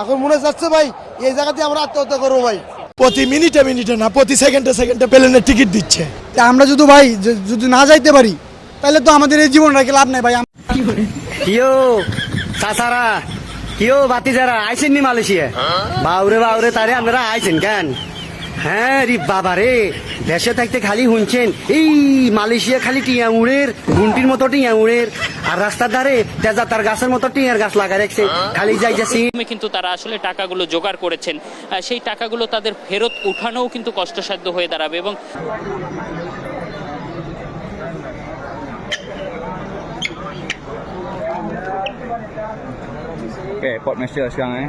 এখন মনে যাচ্ছে ভাই এই জায়গাতে আমরা আত্মহত্যা করব ভাই। প্রতি মিনিটে মিনিটে না প্রতি সেকেন্ডে সেকেন্ডে প্লেনের টিকিট দিচ্ছে। তা আমরা যদি ভাই যদি না যাইতে পারি তাহলে তো আমাদের এই জীবন রাখে লাভ নাই ভাই। কিও চাচারা কিও বাতি যারা আইসেননি মালয়েশিয়া বাউরে বাউরে তারে আপনারা আইছেন কেন? হ্যাঁ রে বাবা রে দেশে থাকতে খালি শুনছেন এই মালয়েশিয়া খালি টিয়া উড়ের গুন্টির মতো টিয়া উড়ের। আর রাস্তার ধারে তেজা তার গাছের মতো টিয়ার গাছ লাগা রাখছে। খালি যাই যাচ্ছি কিন্তু তারা আসলে টাকাগুলো জোগাড় করেছেন। সেই টাকাগুলো তাদের ফেরত উঠানোও কিন্তু কষ্টসাধ্য হয়ে দাঁড়াবে এবং Oke, port Malaysia sekarang eh.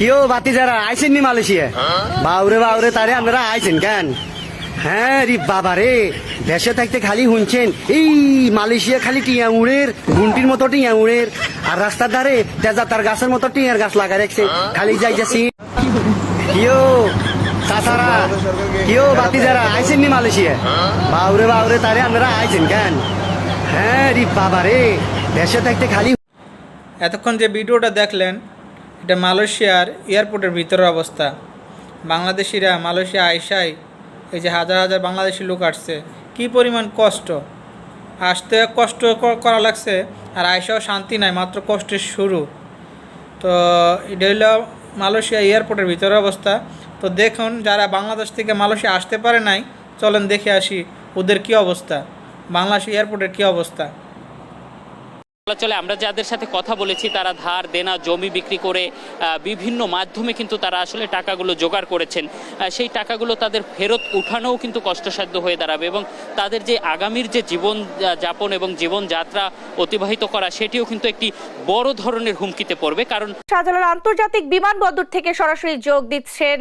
কিও বাতি যারা আইছেন নি মালয়েশিয়া? বাউরে বাউরে তারে আপনারা আইছেন কেন? হ্যাঁ রে বাবা রে দেশে থাকতে খালি শুনছেন এই মালয়েশিয়া খালি টিয়া উড়ের গুন্টির মতো টিয়া উড়ের আর রাস্তার ধারে তেজা তার গাছের মতো টিয়ার গাছ লাগা রাখছে খালি যাই যাচ্ছি কিও চাচারা কিও বাতি যারা আইছেন নি মালয়েশিয়া? বাউরে বাউরে তারে আপনারা আইছেন কেন? হ্যাঁ রে বাবা রে দেশে থাকতে খালি এতক্ষণ যে ভিডিওটা দেখলেন এটা মালয়েশিয়ার এয়ারপোর্টের ভিতরের অবস্থা। বাংলাদেশিরা মালয়েশিয়া আইসাই এই যে হাজার হাজার বাংলাদেশি লোক আসছে। কি পরিমাণ কষ্ট? আসতে কষ্ট করা লাগছে আর আইসাও শান্তি নাই, মাত্র কষ্টের শুরু। তো এটা হলো মালয়েশিয়া এয়ারপোর্টের ভিতরের অবস্থা। তো দেখুন, যারা বাংলাদেশ থেকে মালয়েশিয়া আসতে পারে নাই, চলেন দেখে আসি ওদের কি অবস্থা। বাংলাদেশ এয়ারপোর্টের কি অবস্থা। চলে আমরা যাদের সাথে কথা বলেছি, তারা ধার, দেনা, জমি বিক্রি করে বিভিন্ন মাধ্যমে কিন্তু তারা আসলে টাকাগুলো জোগাড় করেছেন। সেই টাকাগুলো তাদের ফেরত উঠানোও কিন্তু কষ্টসাধ্য হয়ে দাঁড়াবে এবং তাদের যে আগামীর যে জীবন যাপন এবং জীবনযাত্রা অতিবাহিত করা, সেটিও কিন্তু একটি বড় ধরনের হুমকিতে পড়বে। কারণ শাহজালাল আন্তর্জাতিক বিমানবন্দর থেকে সরাসরি যোগ দিচ্ছেন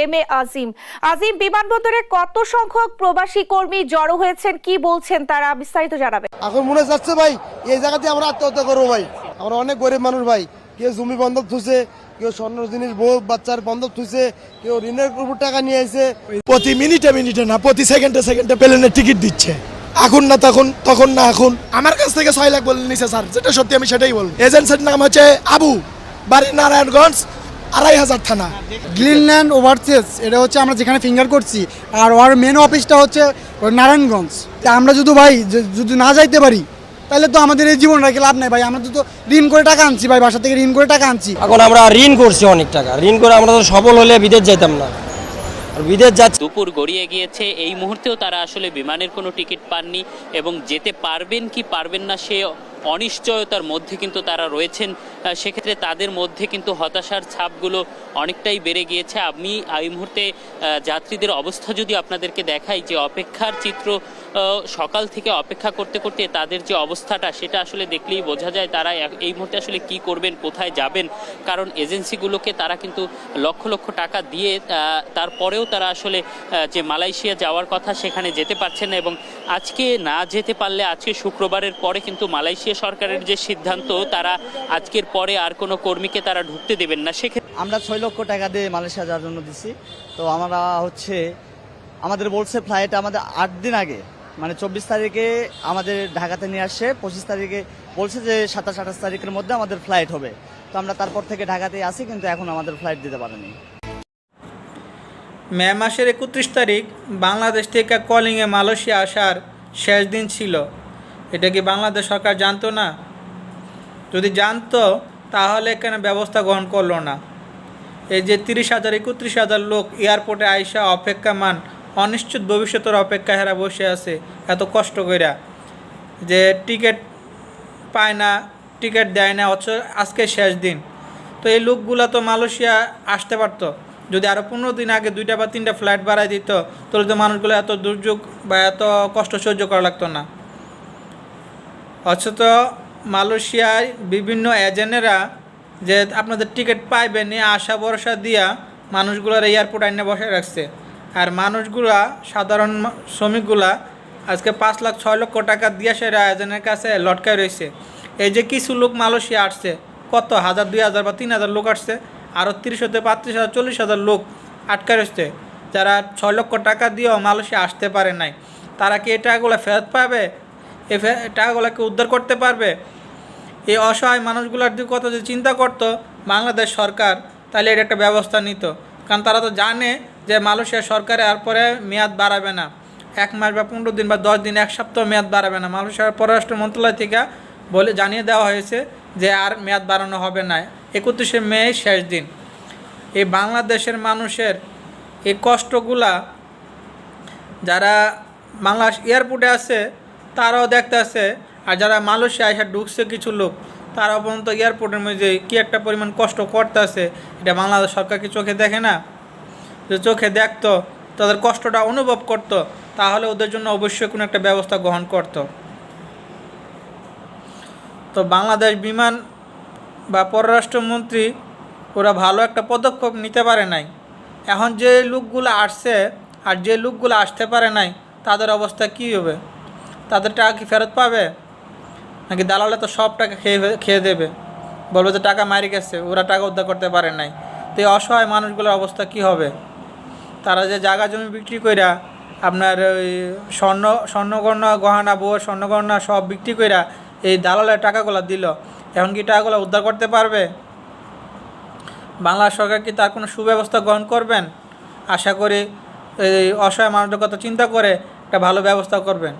এম এ আজিম। আজিম বিমানবন্দরে কত সংখ্যক প্রবাসী কর্মী জড়ো হয়েছেন? কি বলছেন তারা? বিস্তারিত জানাবেন। এখন মনে যাচ্ছে ভাই এই জায়গাতে আমরা আত্মহত্যা করব ভাই। আমরা অনেক গরিব মানুষ ভাই। কেউ জমি বন্ধক থুছে কেউ স্বর্ণ জিনিস বউ বাচ্চার বন্ধক থুছে কেউ ঋণের উপর টাকা নিয়ে এসে প্রতি মিনিটে মিনিটে না প্রতি সেকেন্ডে সেকেন্ডে প্লেনের টিকিট দিচ্ছে। এখন না তখন তখন না এখন। আমার কাছ থেকে ছয় লাখ বলে নিছে স্যার। যেটা সত্যি আমি সেটাই বলব। এজেন্সির নাম হচ্ছে আবু বাড়ি নারায়ণগঞ্জ আড়াই হাজার থানা। গ্রিনল্যান্ড ওভারসেস এটা হচ্ছে আমরা যেখানে ফিঙ্গার করছি। আর ওর মেন অফিসটা হচ্ছে নারায়ণগঞ্জ। তা আমরা যদি ভাই যদি না যাইতে পারি তাহলে তো আমাদের এই জীবন রেখে লাভ নেই ভাই। আমরা তো ঋণ করে টাকা আনছি ভাই বাসা থেকে ঋণ করে টাকা আনছি। এখন আমরা ঋণ করছি অনেক টাকা। ঋণ করে আমরা তো সফল হলে বিদেশ যাইতাম না। বিদেশ যাচ্ছি দুপুর গড়িয়ে গিয়েছে। এই মুহূর্তেও তারা আসলে বিমানের কোনো টিকিট পাননি। এবং যেতে পারবেন কি পারবেন না সে অনিশ্চয়তার মধ্যে কিন্তু তারা রয়েছেন। সেক্ষেত্রে তাদের মধ্যে কিন্তু হতাশার ছাপগুলো অনেকটাই বেড়ে গিয়েছে। আমি এই মুহূর্তে যাত্রীদের অবস্থা যদি আপনাদেরকে দেখাই, যে অপেক্ষার চিত্র সকাল থেকে অপেক্ষা করতে করতে তাদের যে অবস্থাটা, সেটা আসলে দেখলেই বোঝা যায় তারা এই মুহূর্তে আসলে কি করবেন, কোথায় যাবেন। কারণ এজেন্সিগুলোকে তারা কিন্তু লক্ষ লক্ষ টাকা দিয়ে তারপরেও তারা আসলে যে মালয়েশিয়া যাওয়ার কথা সেখানে যেতে পারছে না এবং আজকে না যেতে পারলে আজকে শুক্রবারের পরে কিন্তু মালয়েশিয়া সরকারের যে সিদ্ধান্ত, তারা আজকের পরে আর কোনো কর্মীকে তারা ঢুকতে দেবেন না। সেক্ষেত্রে আমরা ছয় লক্ষ টাকা দিয়ে মালয়েশিয়া যাওয়ার জন্য দিছি। তো আমরা হচ্ছে, আমাদের বলছে ফ্লাইট আমাদের আট দিন আগে। মানে চব্বিশ তারিখে আমাদের ঢাকাতে নিয়ে আসছে পঁচিশ তারিখে বলছে যে সাতাশ, আঠাশ তারিখের মধ্যে আমাদের ফ্লাইট হবে। তো আমরা তারপর থেকে ঢাকাতে আসি কিন্তু এখন আমাদের ফ্লাইট দিতে পারেনি। মে মাসের একত্রিশ তারিখ বাংলাদেশ থেকে কলিংয়ে মালয়েশিয়া আসার শেষ দিন ছিল। এটা কি বাংলাদেশ সরকার জানতো না? যদি জানতো, তাহলে কেন ব্যবস্থা গ্রহণ করল না? এই যে তিরিশ হাজার, একত্রিশ হাজার লোক এয়ারপোর্টে আইসা অপেক্ষামান অনিশ্চিত ভবিষ্যতের অপেক্ষা হেরা বসে আছে, এত কষ্ট কইরা। যে টিকিট পায় না, টিকিট দেয় না, অথচ আজকে শেষ দিন। তো এই লোকগুলো তো মালয়েশিয়া আসতে পারতো। যদি আরও পনেরো দিন আগে দুইটা বা তিনটা ফ্লাইট বাড়াই দিত, তাহলে তো মানুষগুলো এত দুর্যোগ বা এত কষ্ট সহ্য করা লাগতো না। অথচ মালয়েশিয়ায় বিভিন্ন এজেন্টেরা যে আপনাদের টিকিট পাইবেন আশা ভরসা দিয়া মানুষগুলোর এয়ারপোর্ট আইনে বসে রাখছে। মানুষগুলা, সাধারণ শ্রমিকগুলা আজকে পাঁচ লাখ, ছয় লক্ষ টাকা দিয়ে সেরা এজেন্টের কাছে লটকায় রয়েছে। এই যে কিছু লোক মালয়েশিয়া আসছে, কত? হাজার, দুই হাজার বা তিন হাজার লোক আসছে আরও তিরিশ হতে পাঁত্রিশ হাজার, চল্লিশ হাজার লোক আটকা রয়েছে, যারা ছয় লক্ষ টাকা দিয়েও মালয়েশিয়া আসতে পারে নাই। তারা কি এই টাকাগুলো ফেরত পাবে? এই টাকাগুলোকে উদ্ধার করতে পারবে? এই অসহায় মানুষগুলোর দিকে কথা যদি চিন্তা করতো বাংলাদেশ সরকার, তাহলে এটা একটা ব্যবস্থা নিত। কারণ তারা তো জানে যে মালয়েশিয়া সরকার এরপরে মেয়াদ বাড়াবে না। এক মাস বা পনেরো দিন বা দশ দিন, এক সপ্তাহ মেয়াদ বাড়াবে না। মালয়েশিয়ার পররাষ্ট্র মন্ত্রণালয় থেকে বলে, জানিয়ে দেওয়া হয়েছে যে আর মেয়াদ বাড়ানো হবে না। একত্রিশে মে শেষ দিন। এই বাংলাদেশের মানুষের এই কষ্টগুলা যারা বাংলাদেশ এয়ারপোর্টে আছে, তারাও দেখতে আছে আর যারা মালয়েশিয়া এসে ঢুকছে কিছু লোক তারা পর্যন্ত এয়ারপোর্টের মধ্যে কি একটা পরিমাণ কষ্ট করতে আছে এটা বাংলাদেশ সরকার কি চোখে দেখে না? যে চোখে দেখতো, তাদের কষ্টটা অনুভব করতো, তাহলে ওদের জন্য অবশ্যই কোনো একটা ব্যবস্থা গ্রহণ করতো। তো বাংলাদেশ বিমান বা পররাষ্ট্রমন্ত্রী ওরা ভালো একটা পদক্ষেপ নিতে পারে নাই। এখন যে লোকগুলো আসছে আর যে লোকগুলো আসতে পারে নাই, তাদের অবস্থা কী হবে? তাদের টাকা কি ফেরত পাবে? নাকি দালালে তো সব টাকা খেয়ে খেয়ে দেবে? বলবে যে টাকা মারি গেছে, ওরা টাকা উদ্ধার করতে পারে নাই। তো এই অসহায় মানুষগুলোর অবস্থা কি হবে? তারা যে জায়গা জমি বিক্রি কইরা আপনার ওই স্বর্ণ, স্বর্ণগণনা, গহনা, বউ, স্বর্ণগণনা সব বিক্রি কইরা এই দালালের টাকাগুলো দিল। এখন কি টাকাগুলো উদ্ধার করতে পারবে? বাংলা সরকার কি তার কোনো সুব্যবস্থা গ্রহণ করবেন? আশা করি এই অসহায় মানুষের কথা চিন্তা করে একটা ভালো ব্যবস্থা করবেন।